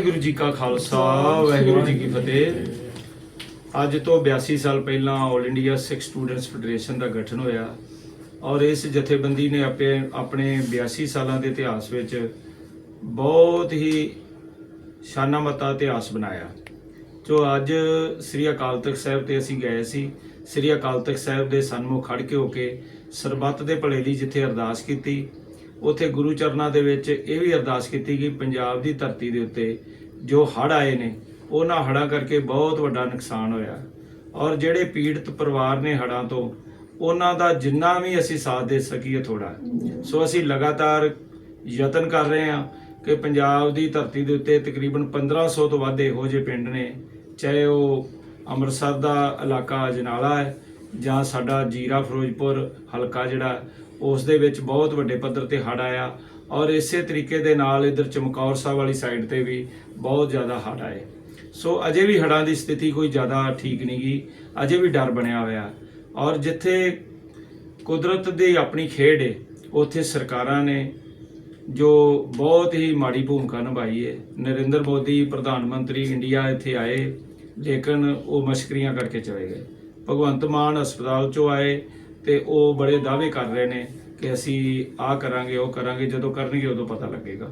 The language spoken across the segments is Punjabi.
ਵਾਹਿਗੁਰੂ ਜੀ ਕਾ ਖਾਲਸਾ, ਵਾਹਿਗੁਰੂ ਜੀ ਕੀ ਫਤਿਹ। ਅੱਜ ਤੋਂ 82 ਸਾਲ ਪਹਿਲਾਂ 올 ਇੰਡੀਆ ਸਿੱਖ ਸਟੂਡੈਂਟਸ ਫੈਡਰੇਸ਼ਨ ਦਾ ਗਠਨ ਹੋਇਆ ਔਰ ਇਸ ਜਥੇਬੰਦੀ ਨੇ ਆਪਣੇ ਆਪਣੇ 82 ਸਾਲਾਂ ਦੇ ਇਤਿਹਾਸ ਵਿੱਚ ਬਹੁਤ ਹੀ ਸ਼ਾਨਾ ਮਤਾ ਇਤਿਹਾਸ ਬਣਾਇਆ। ਜੋ ਅੱਜ ਸ੍ਰੀ ਅਕਾਲ ਤਖਤ ਸਾਹਿਬ ਤੇ ਅਸੀਂ ਗਏ ਸੀ, ਸ੍ਰੀ ਅਕਾਲ ਤਖਤ ਸਾਹਿਬ ਦੇ ਸਨਮੁਖ ਖੜ ਕੇ ਹੋ ਕੇ ਸਰਬੱਤ ਦੇ ਭਲੇ ਦੀ ਜਿੱਥੇ ਅਰਦਾਸ ਕੀਤੀ ਉਥੇ ਗੁਰੂ ਚਰਨਾਂ ਦੇ ਵਿੱਚ ਇਹ ਵੀ ਅਰਦਾਸ ਕੀਤੀ ਕਿ ਪੰਜਾਬ ਦੀ ਧਰਤੀ ਦੇ ਉੱਤੇ ਜੋ ਹੜ੍ਹ ਆਏ ਨੇ, ਉਹਨਾਂ ਹੜ੍ਹਾਂ ਕਰਕੇ ਬਹੁਤ ਵੱਡਾ ਨੁਕਸਾਨ ਹੋਇਆ। ਔਰ ਜਿਹੜੇ ਪੀੜਤ ਪਰਿਵਾਰ ਨੇ ਹੜ੍ਹਾਂ ਤੋਂ, ਉਹਨਾਂ ਦਾ ਜਿੰਨਾ ਵੀ ਅਸੀਂ ਸਾਥ ਦੇ ਸਕੀਏ ਥੋੜਾ ਸੋ ਅਸੀਂ ਲਗਾਤਾਰ ਯਤਨ ਕਰ ਰਹੇ ਹਾਂ ਕਿ ਪੰਜਾਬ ਦੀ ਧਰਤੀ ਦੇ ਉੱਤੇ ਤਕਰੀਬਨ 1500 ਤੋਂ ਵੱਧ ਇਹੋ ਜਿਹੇ ਪਿੰਡ ਨੇ, ਚਾਹੇ ਉਹ ਅੰਮ੍ਰਿਤਸਰ ਦਾ ਇਲਾਕਾ ਅਜਨਾਲਾ ਹੈ ਜਾਂ ਸਾਡਾ ਜੀਰਾ ਫਿਰੋਜ਼ਪੁਰ ਹਲਕਾ ਜਿਹੜਾ ਉਸ ਦੇ ਵਿੱਚ ਬਹੁਤ ਵੱਡੇ ਪੱਧਰ ਤੇ ਹੜ੍ਹ ਆਇਆ ਔਰ ਇਸੇ ਤਰੀਕੇ ਦੇ ਨਾਲ ਇਧਰ ਚਮਕੌਰ ਸਾਹਿਬ ਵਾਲੀ ਸਾਈਡ ਤੇ ਵੀ ਬਹੁਤ ਜ਼ਿਆਦਾ ਹੜ੍ਹ ਆਏ। ਸੋ ਅਜੇ ਵੀ ਹੜ੍ਹਾਂ ਦੀ ਸਥਿਤੀ ਕੋਈ ਜ਼ਿਆਦਾ ਠੀਕ ਨਹੀਂ ਗਈ ਅਜੇ ਵੀ ਡਰ ਬਣਿਆ ਹੋਇਆ ਔਰ ਜਿੱਥੇ ਕੁਦਰਤ ਦੀ ਆਪਣੀ ਖੇਡ ਹੈ ਉੱਥੇ ਸਰਕਾਰਾਂ ਨੇ ਜੋ ਬਹੁਤ ਹੀ ਮਾੜੀ ਭੂਮਿਕਾ ਨਿਭਾਈ ਹੈ ਨਰਿੰਦਰ ਮੋਦੀ ਪ੍ਰਧਾਨ ਮੰਤਰੀ ਇੰਡੀਆ ਇੱਥੇ ਆਏ, ਲੇਕਿਨ ਉਹ ਮਸ਼ਕਰੀਆਂ ਕਰਕੇ ਚਲੇ ਗਏ। ਭਗਵੰਤ ਮਾਨ ਹਸਪਤਾਲ ਚੋਂ ਆਏ ਤੇ ਉਹ ਬੜੇ ਦਾਅਵੇ ਕਰ ਰਹੇ ਨੇ ਕਿ ਅਸੀਂ ਆਹ ਕਰਾਂਗੇ, ਉਹ ਕਰਾਂਗੇ, ਜਦੋਂ ਕਰਨਗੇ ਉਦੋਂ ਪਤਾ ਲੱਗੇਗਾ।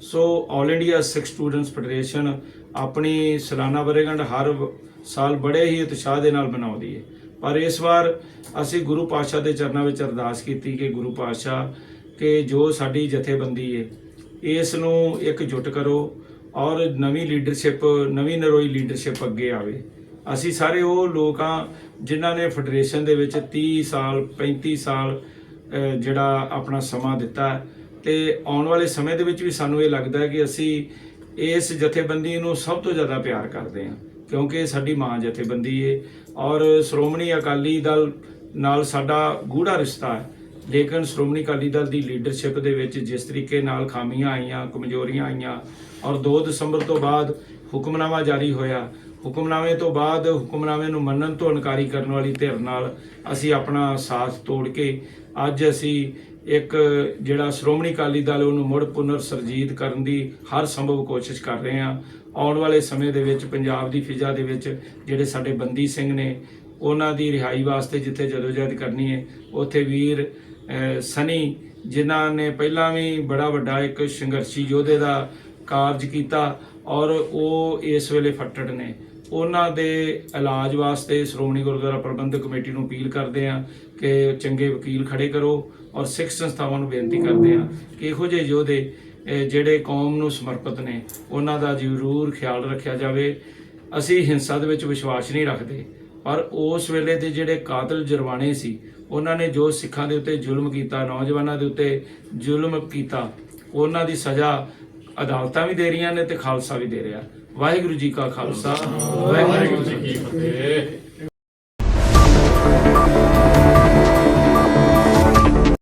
So all India Sikh students federation ਆਪਣੀ ਸਾਲਾਨਾ ਵਰੇਗੰਢ ਹਰ ਸਾਲ ਬੜੇ ਹੀ ਉਤਸ਼ਾਹ ਦੇ ਨਾਲ ਮਨਾਉਂਦੀ ਹੈ। ਪਰ ਇਸ ਵਾਰ ਅਸੀਂ ਗੁਰੂ ਪਾਤਸ਼ਾਹ ਦੇ ਚਰਨਾਂ ਵਿੱਚ ਅਰਦਾਸ ਕੀਤੀ ਕਿ ਗੁਰੂ ਪਾਤਸ਼ਾਹ, ਕਿ ਜੋ ਸਾਡੀ ਜਥੇਬੰਦੀ ਹੈ, ਇਸ ਨੂੰ ਇੱਕ ਇਕਜੁੱਟ ਕਰੋ ਔਰ ਨਵੀਂ ਲੀਡਰਸ਼ਿਪ ਨਵੀਂ ਨਰੋਈ ਲੀਡਰਸ਼ਿਪ ਅੱਗੇ ਆਵੇ। ਅਸੀਂ ਸਾਰੇ ਉਹ ਲੋਕ ਹਾਂ ਜਿਨ੍ਹਾਂ ਨੇ ਫੈਡਰੇਸ਼ਨ ਦੇ ਵਿੱਚ 30 ਸਾਲ 35 ਸਾਲ ਜਿਹੜਾ ਆਪਣਾ ਸਮਾਂ ਦਿੱਤਾ ਹੈ। ਤੇ ਆਉਣ ਵਾਲੇ ਸਮੇਂ ਦੇ ਵਿੱਚ ਵੀ ਸਾਨੂੰ ਇਹ ਲੱਗਦਾ ਹੈ ਕਿ ਅਸੀਂ ਇਸ ਜਥੇਬੰਦੀ ਨੂੰ ਸਭ ਤੋਂ ਜ਼ਿਆਦਾ ਪਿਆਰ ਕਰਦੇ ਹਾਂ, ਕਿਉਂਕਿ ਸਾਡੀ ਮਾਂ ਜਥੇਬੰਦੀ ਹੈ ਔਰ ਸ਼੍ਰੋਮਣੀ ਅਕਾਲੀ ਦਲ ਨਾਲ ਸਾਡਾ ਗੂੜਾ ਰਿਸ਼ਤਾ ਹੈ। ਲੇਕਿਨ ਸ਼੍ਰੋਮਣੀ ਅਕਾਲੀ ਦਲ ਦੀ ਲੀਡਰਸ਼ਿਪ ਦੇ ਵਿੱਚ ਜਿਸ ਤਰੀਕੇ ਨਾਲ ਖਾਮੀਆਂ ਆਈਆਂ, ਕਮਜ਼ੋਰੀਆਂ ਆਈਆਂ, ਔਰ 2 ਦਸੰਬਰ ਤੋਂ ਬਾਅਦ ਹੁਕਮਨਾਮਾ ਜਾਰੀ ਹੋਇਆ ਹੁਕਮਨਾਮੇ ਤੋਂ ਬਾਅਦ ਹੁਕਮਨਾਮੇ ਨੂੰ ਮੰਨਣ ਤੋਂ ਇਨਕਾਰੀ ਕਰਨ ਵਾਲੀ ਧਿਰ ਨਾਲ ਅਸੀਂ ਆਪਣਾ ਸਾਥ ਤੋੜ ਕੇ ਅੱਜ ਅਸੀਂ ਇੱਕ ਜਿਹੜਾ ਸ਼੍ਰੋਮਣੀ ਅਕਾਲੀ ਦਲ ਉਹਨੂੰ ਮੁੜ ਪੁਨਰ ਸਰਜੀਤ ਕਰਨ ਦੀ ਹਰ ਸੰਭਵ ਕੋਸ਼ਿਸ਼ ਕਰ ਰਹੇ ਹਾਂ। ਆਉਣ ਵਾਲੇ ਸਮੇਂ ਦੇ ਵਿੱਚ ਪੰਜਾਬ ਦੀ ਫਿਜ਼ਾ ਦੇ ਵਿੱਚ ਜਿਹੜੇ ਸਾਡੇ ਬੰਦੀ ਸਿੰਘ ਨੇ, ਉਹਨਾਂ ਦੀ ਰਿਹਾਈ ਵਾਸਤੇ ਜਿੱਥੇ ਜਦੋਜਹਿਦ ਕਰਨੀ ਹੈ, ਉੱਥੇ ਵੀਰ ਸਨੀ, ਜਿਨ੍ਹਾਂ ਨੇ ਪਹਿਲਾਂ ਵੀ ਬੜਾ ਵੱਡਾ ਇੱਕ ਸੰਘਰਸ਼ੀ ਯੋਧੇ ਦਾ ਕਾਰਜ ਕੀਤਾ ਔਰ ਉਹ ਇਸ ਵੇਲੇ ਫੱਟੜ ਨੇ। ਉਹਨਾਂ ਦੇ ਇਲਾਜ ਵਾਸਤੇ ਸ਼੍ਰੋਮਣੀ ਗੁਰਦੁਆਰਾ ਪ੍ਰਬੰਧਕ ਕਮੇਟੀ ਨੂੰ ਅਪੀਲ ਕਰਦੇ ਹਾਂ ਕਿ ਚੰਗੇ ਵਕੀਲ ਖੜੇ ਕਰੋ ਔਰ ਸਿੱਖ ਸੰਸਥਾਵਾਂ ਨੂੰ ਬੇਨਤੀ ਕਰਦੇ ਹਾਂ ਕਿ ਇਹੋ ਜਿਹੇ ਯੋਧੇ ਜਿਹੜੇ ਕੌਮ ਨੂੰ ਸਮਰਪਿਤ ਨੇ, ਉਹਨਾਂ ਦਾ ਜ਼ਰੂਰ ਖਿਆਲ ਰੱਖਿਆ ਜਾਵੇ। ਅਸੀਂ ਹਿੰਸਾ ਦੇ ਵਿੱਚ ਵਿਸ਼ਵਾਸ ਨਹੀਂ ਰੱਖਦੇ, ਪਰ ਉਸ ਵੇਲੇ ਦੇ ਜਿਹੜੇ ਕਾਤਲ ਜਰਵਾਣੇ ਸੀ, ਉਹਨਾਂ ਨੇ ਜੋ ਸਿੱਖਾਂ ਦੇ ਉੱਤੇ ਜ਼ੁਲਮ ਕੀਤਾ, ਨੌਜਵਾਨਾਂ ਦੇ ਉੱਤੇ ਜ਼ੁਲਮ ਕੀਤਾ, ਉਹਨਾਂ ਦੀ ਸਜ਼ਾ ਅਦਾਲਤਾਂ ਵੀ ਦੇ ਰਹੀਆਂ ਨੇ ਤੇ ਖਾਲਸਾ ਵੀ ਦੇ ਰਿਹਾ। ਵਾਹਿਗੁਰੂ ਜੀ ਕਾ ਖਾਲਸਾ, ਵਾਹਿਗੁਰੂ ਜੀ ਕੀ ਫਤਿਹ।